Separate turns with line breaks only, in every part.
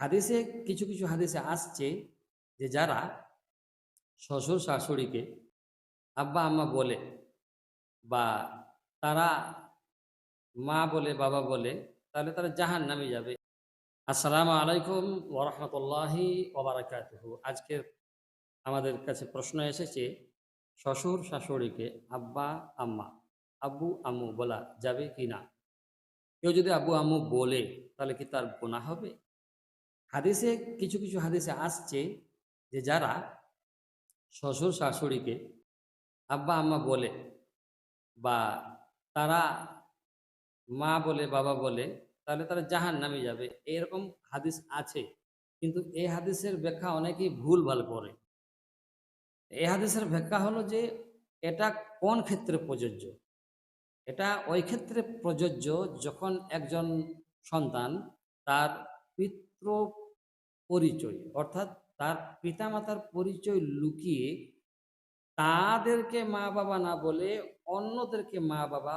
হাদিসে, কিছু কিছু হাদিসে আসছে যে যারা শ্বশুর শাশুড়িকে আব্বা আম্মা বলে বা তারা মা বলে, বাবা বলে, তাহলে তারা জাহান নামে যাবে। আসসালামু আলাইকুম ওরহমতুল্লাহি ওবরাকাতুহু আজকের আমাদের কাছে প্রশ্ন এসেছে, শ্বশুর শাশুড়িকে আব্বা আম্মা, আব্বু আম্মু বলা যাবে কি না কেউ যদি আব্বু আম্মু বলে, তাহলে কি তার গোনা হবে? হাদিসে কিছু কিছু হাদিসে আসছে যে যারা শ্বশুর শাশুড়িকে আব্বা আম্মা বলে বা তারা মা বলে, বাবা বলে, তাহলে তারা জাহান নামে যাবে। এরকম হাদিস আছে, কিন্তু এই হাদিসের ব্যাখ্যা অনেকেই ভুল ভালো করে এই হাদিসের ব্যাখ্যা হলো যে এটা কোন ক্ষেত্রে প্রযোজ্য? এটা ওই ক্ষেত্রে প্রযোজ্য যখন একজন সন্তান তার পিতৃ পরিচয়। অর্থাৎ তার পিতামাতার পরিচয় লুকিয়ে তাদেরকে মা বাবা না বলে অন্যদেরকে মা বাবা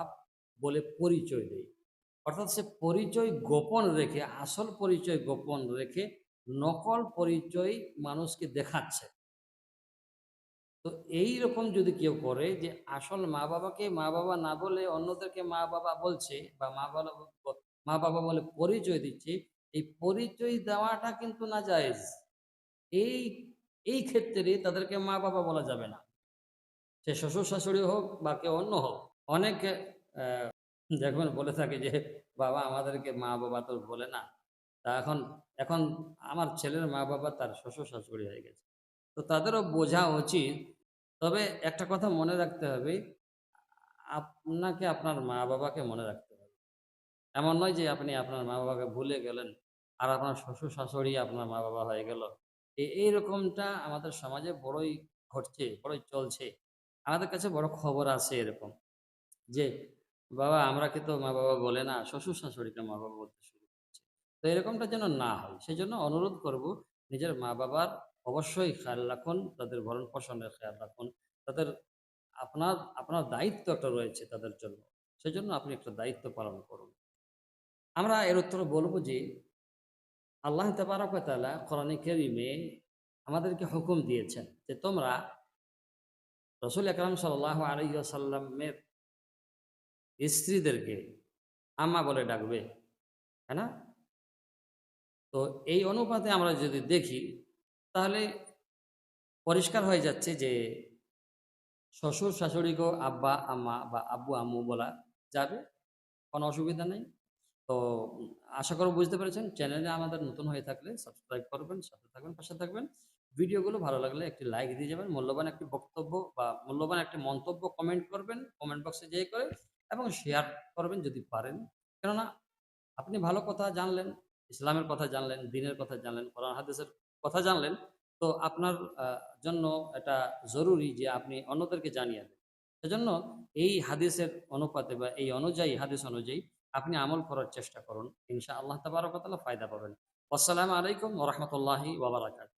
বলে পরিচয় দেয়। অর্থাৎ সে পরিচয় গোপন রেখে, আসল পরিচয় গোপন রেখে নকল পরিচয় মানুষকে দেখাচ্ছে। তো এই রকম যদি কেউ করে যে আসল মা বাবাকে মা বাবা না বলে অন্যদেরকে মা বাবা বলছে বা মা বাবা মা বাবা বলে পরিচয় দিচ্ছে এই পরিচয় দেওয়াটা কিন্তু না জায়েজ। এই এই ক্ষেত্রে তাদেরকে মা বাবা বলা যাবে না। সে শ্বশুর শাশুড়ি হোক বা কেউ অন্য হোক, অনেকে দেখবেন বলে থাকে যে, বাবা, আমাদেরকে মা বাবা তো বলে না। তা এখন এখন আমার ছেলের মা বাবা তার শ্বশুর শাশুড়ি হয়ে গেছে। তো তাদেরও বোঝা উচিত। তবে একটা কথা মনে রাখতে হবে, আপনাকে আপনার মা বাবাকে মনে রাখতে এমন নয় যে আপনি আপনার মা বাবাকে ভুলে গেলেন আর আপনার শ্বশুর শাশুড়ি আপনার মা বাবা হয়ে গেল। এ- এইরকমটা আমাদের সমাজে বড়ই ঘটছে, বড়ই চলছে। আমাদের কাছে বড় খবর আছে এরকম যে, বাবা, আমরা তো মা বাবা বলে না, শ্বশুর শাশুড়িকে মা বাবা বলতে শুরু করছে। তো এরকমটা যেন না হয় সেই জন্য অনুরোধ করব নিজের মা বাবার অবশ্যই খেয়াল রাখুন, তাদের ভরণ পোষণের খেয়াল রাখুন। তাদের আপনার আপনার দায়িত্ব একটা রয়েছে তাদের জন্য। সেই জন্য আপনি একটা দায়িত্ব পালন করুন। আমরা এর উত্তর বলব যে আল্লাহ তালা কোরআন কেরিমে আমাদেরকে হুকুম দিয়েছেন যে তোমরা রসুল আকরাম সাল্লাহ আলাইসাল্লামের স্ত্রীদেরকে আম্মা বলে ডাকবে হ্যাঁ না? তো এই অনুপাতে আমরা যদি দেখি, তাহলে পরিষ্কার হয়ে যাচ্ছে যে শ্বশুর শাশুড়িকেও আব্বা, আম্মা বা আব্বু, আম্মু বলা যাবে, কোনো অসুবিধা নেই। তো আশা করব বুঝতে পেরেছেন। চ্যানেলে আমাদের নতুন হয়ে থাকলে সাবস্ক্রাইব করবেন, সাথে থাকবেন, পাশে থাকবেন। ভিডিওগুলো ভালো লাগলে একটি লাইক দিয়ে যাবেন, মূল্যবান একটি বক্তব্য বা মূল্যবান একটি মন্তব্য কমেন্ট করবেন কমেন্ট বক্সে যেয়ে করে এবং শেয়ার করবেন যদি পারেন। কেননা আপনি ভালো কথা জানলেন, ইসলামের কথা জানলেন, দিনের কথা জানলেন, কোরআন, হাদিসের কথা জানলেন, তো আপনার জন্য এটা জরুরি যে আপনি অন্যদেরকে জানিয়ে দেন। সেজন্য এই হাদিসের অনুপাতে বা এই অনুযায়ী, হাদিস অনুযায়ী আপনি আমল করার চেষ্টা করুন। ইনশা আল্লাহ তাবারকতালা ফায়দা পাবেন। আসসালামু আলাইকুম রহমতুল্লাহি ওবরাকাত